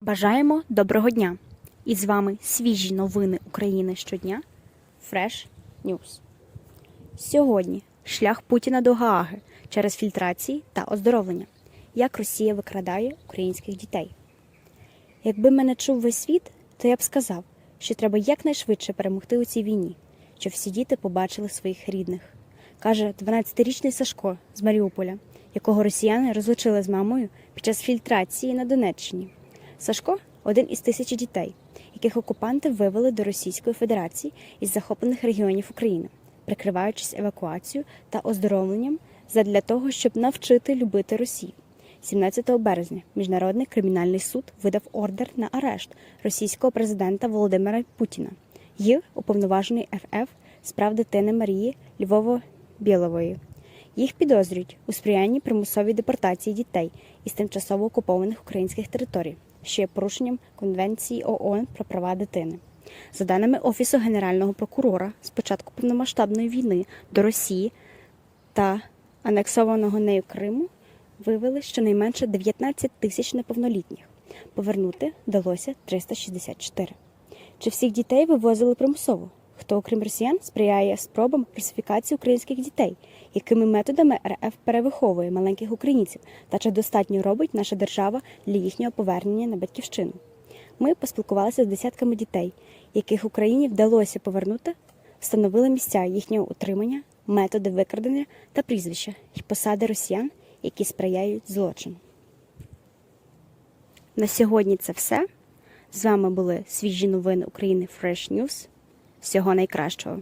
Бажаємо доброго дня! І з вами свіжі новини України щодня Fresh News. Сьогодні шлях Путіна до Гааги через фільтрації та оздоровлення. Як Росія викрадає українських дітей. Якби мене чув весь світ, то я б сказав, що треба якнайшвидше перемогти у цій війні, щоб всі діти побачили своїх рідних, каже 12-річний Сашко з Маріуполя, якого росіяни розлучили з мамою під час фільтрації на Донеччині. Сашко один із тисячі дітей, яких окупанти вивели до Російської Федерації із захоплених регіонів України, прикриваючись евакуацією та оздоровленням задля того, щоб навчити любити Росію. 17 березня Міжнародний кримінальний суд видав ордер на арешт російського президента Володимира Путіна й уповноваженої ФФ з прав дитини Марії Львово-Білової. Їх підозрюють у сприянні примусовій депортації дітей із тимчасово окупованих українських територій, є порушенням Конвенції ООН про права дитини. За даними Офісу Генерального прокурора, з початку повномасштабної війни до Росії та анексованого нею Криму вивели щонайменше 19 тисяч неповнолітніх. Повернути вдалося 364. Чи всіх дітей вивозили примусово? Хто, окрім росіян, сприяє спробам русифікації українських дітей, якими методами РФ перевиховує маленьких українців, та чи достатньо робить наша держава для їхнього повернення на батьківщину? Ми поспілкувалися з десятками дітей, яких Україні вдалося повернути, встановили місця їхнього утримання, методи викрадення та прізвища і посади росіян, які сприяють злочину. На сьогодні це все. З вами були свіжі новини України Fresh News. Всього найкращого.